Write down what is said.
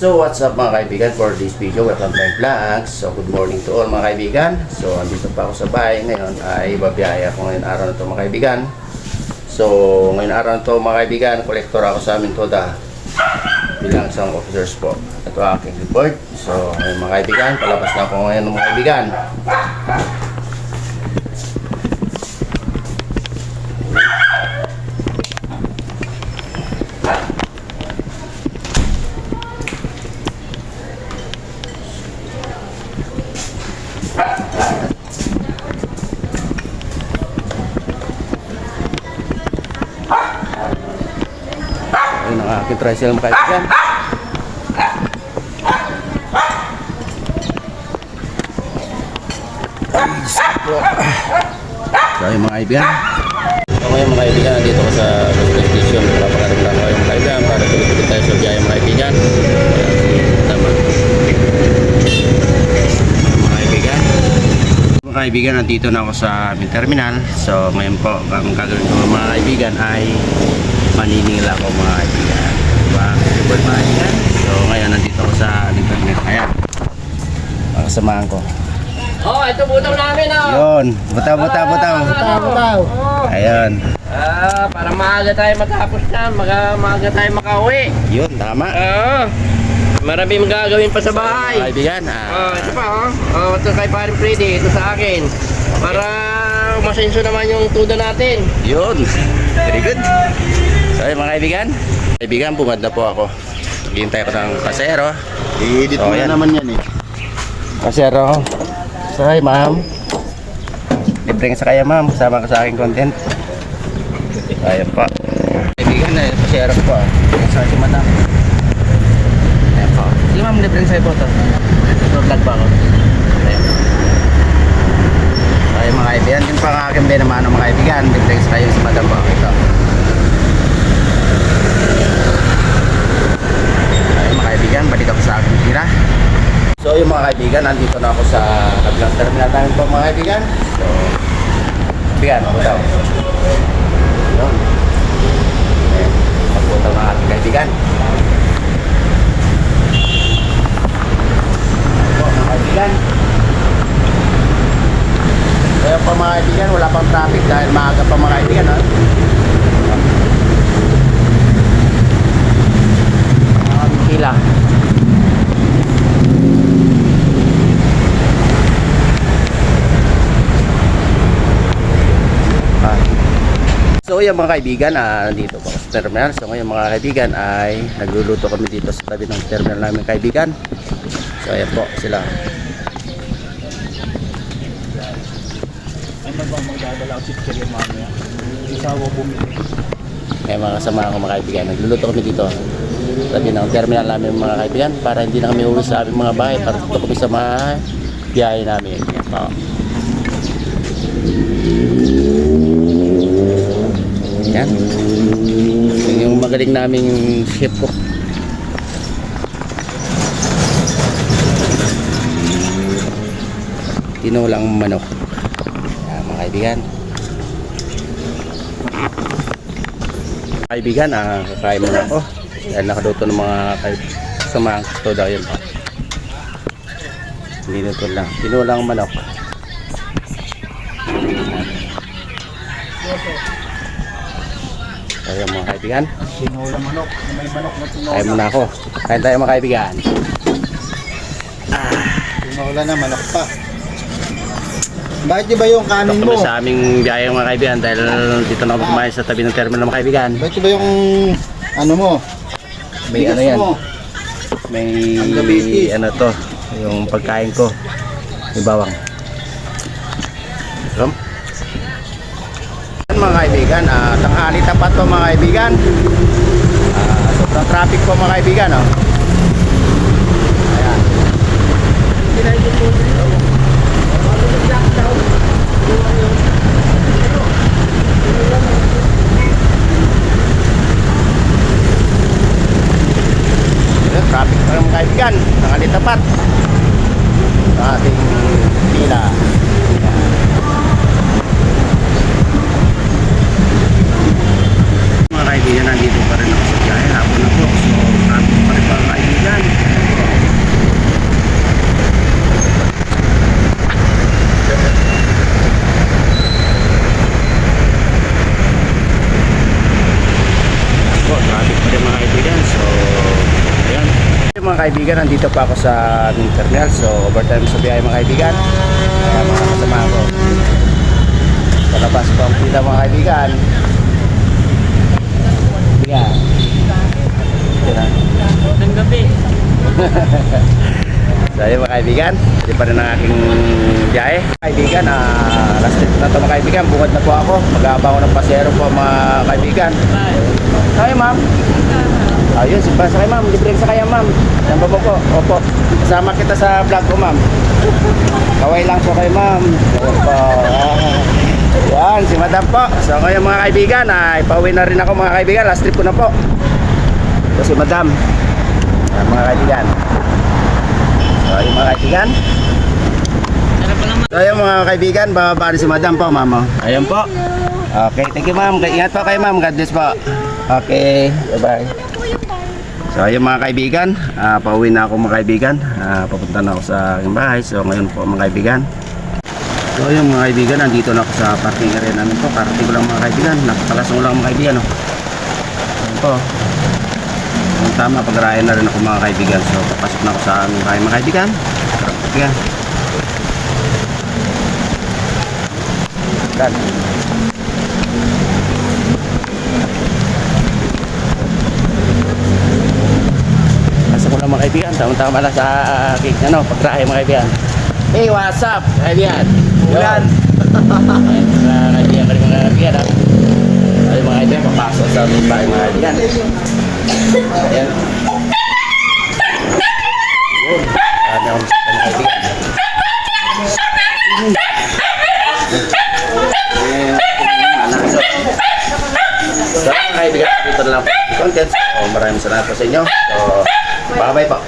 So what's up mga kaibigan for this video, welcome to my vlog. So good morning to all mga kaibigan. So andito pa ako sa bahay ngayon ay babiyaya ako ngayon araw na to mga kaibigan. So ngayon araw na to mga kaibigan, kolektor ako sa amin toda bilang isang officers po. Ito aking report. So ngayon mga kaibigan, palabas na ako ngayon mga kaibigan. Ayun ang aking tricycle mga kaibigan. So ayun mga kaibigan. So ngayon mga kaibigan, nandito ko sa Boston Station. Lang kayo mga kaibigan para tayo sa biyahe mga kaibigan. Kaibigan, nandito na ako sa aming terminal. So ngayon po, ang gagawin ko mga kaibigan ay maniningil ako mga kaibigan. Diba? Super mga kaibigan. So ngayon, nandito ako sa aming terminal. Ayan. Ang kasamahan ko. Oh, ito butaw namin oh. Yun. Butaw, butaw, butaw. Butaw, butaw. Ayun. Ah, para maaga tayo matapos na, maga, maaga tayo makauwi. Yun, tama. Ah, marami magagawin pa sa Mga bahay. kaibigan, Oh, ah, ito pa oh. Oh, ito kay Parin Freddy, ito sa akin. Para masenso naman yung tuda natin. yun. Very good. So, ayun, mga kaibigan. Kaibigan, bumad na po ako. Naghihintay ko ng pasero. I-edit So, mo na naman yan eh. Pasero. So, hi, ma'am. Libre sa kaya, ma'am. Kasama ka sa aking content. Ayan po. Kaibigan, eh, pasero ko po. ah. Sa si madam. Sige, ma'am, libre sa po to. Vlog pa ako. Ayan. So, ayun, mga kaibigan. Yun pa ang aking binamano, mga kaibigan. Libre sa kayo si madam po. Ito. Ayun, mga kaibigan. Balik ako sa aking tira. So yung mga kaibigan, nandito na ako sa kabilang terminal namin po mga kaibigan. So, kaibigan, ako daw. Yun. Eh, magputaw ng ating kaibigan. Ano po mga kaibigan. Kaya pa mga kaibigan, wala pang traffic dahil maaga pa mga kaibigan. Ha? Ang hila. Ah. So yung mga kaibigan, ah, nandito po sa terminal. So ngayon mga kaibigan ay nagluluto kami dito sa tabi ng terminal namin kaibigan. So ayan po sila. Ano ba magdadala si Chicken mamaya? Isawa bumili. Kaya mga kasama ko mga kaibigan, nagluluto kami dito. sa Tabi ng terminal namin mga kaibigan para hindi na kami uwi sa aming mga bahay para dito kami sa mga biyahe namin. Ayan po. Yan. Yung magaling naming chef cook. Tinulang manok. Yan, mga kaibigan. Kaibigan, ah, kakain muna ako. Dahil nakaluto ng mga kay- samahan ko to dahil pa. Hindi na lang. Tinulang manok. Kaya mga kaibigan, Sinula manok. May manok na sinula. kain muna ako. Kain tayo mga kaibigan. Sinula na manok pa. Bakit di ba yung kanin Ito mo? kami sa aming biyahe mga kaibigan dahil dito na kami kumain sa tabi ng terminal mga kaibigan. Bakit di ba yung ano mo? May Bigas ano yan, mo? may ano to, yung pagkain ko. May bawang. Rom? Kaibigan, ah, tanghali tapat po mga kaibigan. Ah, sobrang traffic po mga kaibigan. Oh. Ayan. Ayan, traffic pa mga kaibigan. Tanghali tapat. Sa ating pila. Ayan. Mga kaibigan, nandito pa rin ako sa biyahe. Hapon na po. So, traffic pa rin mga kaibigan. Mga kaibigan, nandito pa ako sa aming terminal. So, overtime sa biyahe mga kaibigan. Kaya mga kasama ko. Palabas pa ang pila mga kaibigan. Yan. Yan. Ng gabi. So ayun mga kaibigan, hindi pa rin ang aking biyahe. Kaibigan, ah, last trip na to mga kaibigan, bungad na po ako. Mag-aabang ako ng pasero po mga kaibigan. Hi ma'am. Ayun, si sa kay ma'am, libre sa kaya ma'am. Yan po po? Opo. Kasama kita sa vlog ko ma'am. Kaway lang po kay ma'am. Opo. Ah. Yan, si madam po. So ngayon mga kaibigan, ay pauwi na rin ako mga kaibigan. Last trip ko na po. Ito si madam. Yan, mga kaibigan. So ayun mga kaibigan. So ayun mga kaibigan, bababa rin si madam po, ma'am. oh. Ayun po. Okay, thank you ma'am. Ingat po kayo ma'am. God bless po. Okay, bye-bye. So ayun mga kaibigan, ah, pauwi na ako mga kaibigan. Ah, papunta na ako sa aking bahay. So ngayon po mga kaibigan. So ayun mga kaibigan, nandito na ako sa parking area namin po. Karating ko lang mga kaibigan. Napakalasong lang mga kaibigan. Oh. Ayun po. Ang tama, pagrayan na rin ako mga kaibigan. So papasok na ako sa aming bahay mga kaibigan. Tara, kaibigan. Done. Nasa ko lang mga kaibigan, tama-tama na sa aking ano, pagtrahe mga kaibigan. Hey, what's up, kaibigan? Ulan. mga kaibigan, kami mga kaibigan, ha? Ay, mga kaibigan, papasok sa bahay mga kaibigan. Ayan. Yun. Ano ang mga kaibigan. Ayan. Manasok. So, mga kaibigan, dito na lang po ang content. So, maraming salamat po sa inyo. So, bye-bye po.